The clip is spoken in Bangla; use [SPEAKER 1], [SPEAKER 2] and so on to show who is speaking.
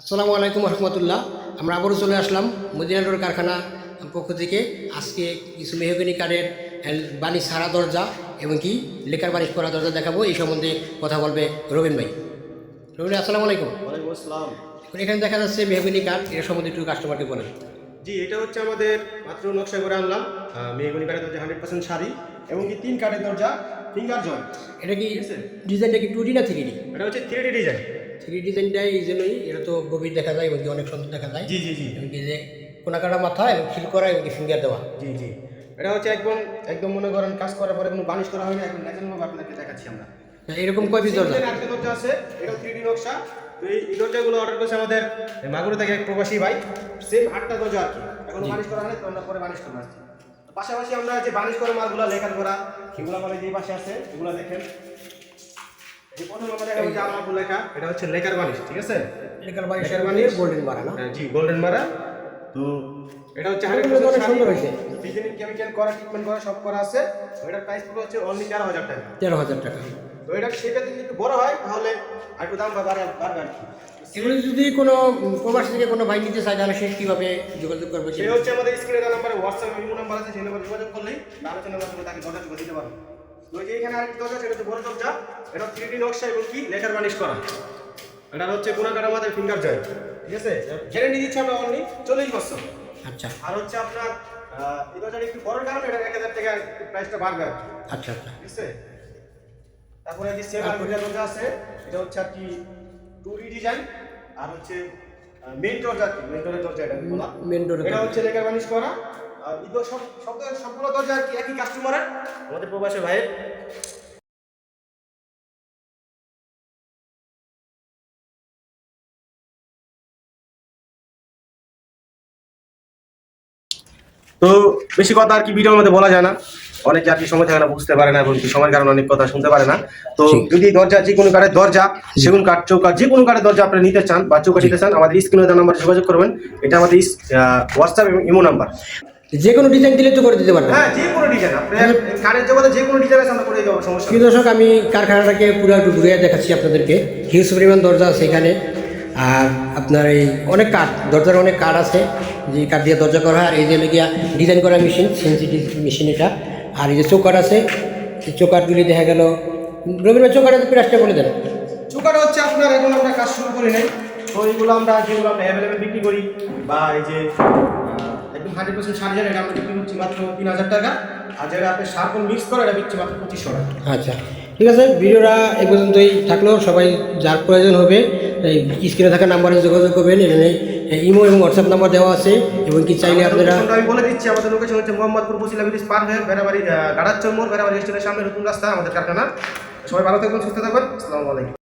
[SPEAKER 1] আসসালামু আলাইকুম রহমতুল্লাহ। আমরা আবারও চলে আসলাম মদিনাটোর কারখানা পক্ষ থেকে। আজকে কিছু মেহগনি কাঠের বালিশ সারা দরজা এবং কি লেখার বালিশ করা দরজা দেখাবো। এই সম্বন্ধে কথা বলবে রবিন ভাই। রবিন ভাই, আসসালামু আলাইকুম।
[SPEAKER 2] ওয়ালাইকুম আসসালাম।
[SPEAKER 1] এখানে দেখা যাচ্ছে মেহগনি কাঠ এর সম্বন্ধে একটু কাস্টমারকে বলেন।
[SPEAKER 2] জি এটা হচ্ছে আমাদের মাত্র নকশা করে আনলাম। মেহগনি কাঠের দরজা হান্ড্রেড পার্সেন্ট শাড়ি এবং কি তিন কাঠের দরজা ফিঙ্গার জয়েন্ট
[SPEAKER 1] এটা কি ডিজাইনটা কি টু ডি না থ্রি ডি
[SPEAKER 2] এটা হচ্ছে থ্রি ডি ডিজাইন
[SPEAKER 1] থ্রি ডিজাইনটাই এই জন্যই এটা তো গভীর দেখা যায় এবং অনেক সুন্দর দেখা যায়।
[SPEAKER 2] জি জি জি।
[SPEAKER 1] এবং যে কোনাকাটা মাথা এবং খিল করা এবং ফিঙ্গার দেওয়া।
[SPEAKER 2] জি জি। এটা হচ্ছে একদম একদম মনে করেন কাজ করার পরে কোনো বানিশ করা হয়নি একদম ন্যাচারাল ভাবে আপনাকে দেখাচ্ছি আমরা।
[SPEAKER 1] এরকম কয় পিস দরজা?
[SPEAKER 2] আরেকটা দরজা আছে এটা থ্রি ডি নকশা। তো এই দরজাগুলো অর্ডার করেছে আমাদের মাগুরা থেকে এক প্রবাসী ভাই। সেম আটটা দরজা আর কি। এখনও বানিশ করা হয়নি আমরা পরে বানিশ করব আসছি তো পাশাপাশি আমরা যে বানিশ করা মালগুলো লেখার করা সেগুলো আমাদের যে পাশে আছে এগুলো দেখেন। এটা হচ্ছে বানিশ ঠিক আছে?
[SPEAKER 1] Lacquer
[SPEAKER 2] lacquer.
[SPEAKER 1] গোল্ডেন না?
[SPEAKER 2] হ্যাঁ, জি গোল্ডেন মারা তো এটা হচ্ছে
[SPEAKER 1] সুন্দর হয়েছে।
[SPEAKER 2] কেমিক্যাল করা ট্রিটমেন্ট করা সব করা আছে। তো এটার প্রাইস পুরো হচ্ছে অনলি তেরো হাজার টাকা।
[SPEAKER 1] তেরো হাজার টাকা।
[SPEAKER 2] তো এটা সেটা যদি একটু বড় হয় তাহলে দাম বাড়বে
[SPEAKER 1] এগুলো যদি কোনো প্রবাসী থেকে কোনো ভাই নিতে চায় তাহলে সে কীভাবে যোগাযোগ করবে?
[SPEAKER 2] সে হচ্ছে আমাদের স্ক্রিনে নাম্বারে হোয়াটসঅ্যাপ ইমো নাম্বার আছে সেই নাম্বারে যোগাযোগ করলেই আলোচনার মাধ্যমে তাকে যোগাযোগ দিতে পারবে। যে এখানে আরেকটি দরজা সেটা হচ্ছে বড় দরজা। এটা থ্রি ডি নকশা এবং কি? লেখার বানিশ করা। এটা হচ্ছে কোনা কাটা মাথায় ফিঙ্গার জয় ঠিক আছে? গ্যারেন্টি দিচ্ছি আমরা অনলি চল্লিশ বছর।
[SPEAKER 1] আচ্ছা।
[SPEAKER 2] আর হচ্ছে আপনার এই দরজাটা একটু বড় কারণে এটা এক হাজার টাকা প্রাইসটা বাড়বে
[SPEAKER 1] আচ্ছা আচ্ছা।
[SPEAKER 2] ঠিক আছে? তারপরে যে সেম আলমিরা দরজা আছে এটা হচ্ছে আর কি টু ডি ডিজাইন আর হচ্ছে মেইন দরজা কি ডোরের দরজা এটা বলা।
[SPEAKER 1] মেন ডোরে
[SPEAKER 2] এটা হচ্ছে লেকার বানিশ করা। সবগুলো দরজা আর কি একই কাস্টমারের আমাদের প্রবাসী ভাইয়ের। তো বেশি কথা আর কি ভিডিওর মধ্যে বলা যায় না। অনেকে আর কি সময় থাকে না বুঝতে পারে না এবং কি সময়ের কারণে অনেক কথা শুনতে পারে না। তো যদি দরজা যে কোনো কাঠের দরজা সেগুন কাঠ চৌকা যে কোনো কাঠের দরজা আপনি নিতে চান বা চৌকা নিতে চান আমাদের স্ক্রিনে দেওয়া নাম্বারে যোগাযোগ করবেন। এটা আমাদের হোয়াটসঅ্যাপ এবং ইমো নাম্বার
[SPEAKER 1] যে কোনো ডিজাইন দিলে তো করে দিতে পারবেন
[SPEAKER 2] হ্যাঁ যে কোনো ডিজাইন আপনার কাঠের জগতে যে কোনো ডিজাইন আছে আমরা করে দেবো সমস্যা
[SPEAKER 1] প্রিয় দর্শক আমি কারখানাটাকে পুরো একটু ঘুরিয়ে দেখাচ্ছি আপনাদেরকে। হিউজ পরিমাণ দরজা আছে এখানে। আর আপনার এই অনেক কাঠ দরজার অনেক কাঠ আছে। যে কাঠ দিয়ে দরজা করা হয়। আর এই যে লেগিয়া ডিজাইন করা মেশিন সেন্সিটিভ মেশিন এটা। আর এই যে চৌকাট আছে এই চৌকাটগুলি দেখা গেল রবীন্দ্র চৌকাটের প্রাইসটা বলে দেন।
[SPEAKER 2] চুকাটা হচ্ছে আপনার এখন আমরা কাজ শুরু করি নাই। তো এইগুলো আমরা যেগুলো আমরা অ্যাভেলেবেল বিক্রি করি বা এই যে হান্ড্রেড পার্সেন্ট সার এটা আমরা বিক্রি করছি মাত্র তিন হাজার টাকা। আর যেটা আপনি সার মিক্স করে এটা বিক্রি মাত্র পঁচিশশো টাকা।
[SPEAKER 1] আচ্ছা ঠিক আছে ভিডিওটা এ পর্যন্তই থাকল। সবাই যার প্রয়োজন হবে এই স্ক্রিনে থাকা নাম্বারে যোগাযোগ করবেন। এখানে ইমো এবং হোয়াটসঅ্যাপ নাম্বার দেওয়া আছে এবং কি চাইলে আপনারা
[SPEAKER 2] আমি বলে দিচ্ছি আমাদের লোকেশন হচ্ছে মোহাম্মদপুর বসিলা ব্রিজ পার হয়ে বেড়াবাড়ি গাড়াচ্চর মোড় বেড়াবাড়ি স্টেশনের সামনে নতুন রাস্তা আমাদের কারখানা। সবাই ভালো থাকবেন সুস্থ থাকবেন। আসসালামু আলাইকুম।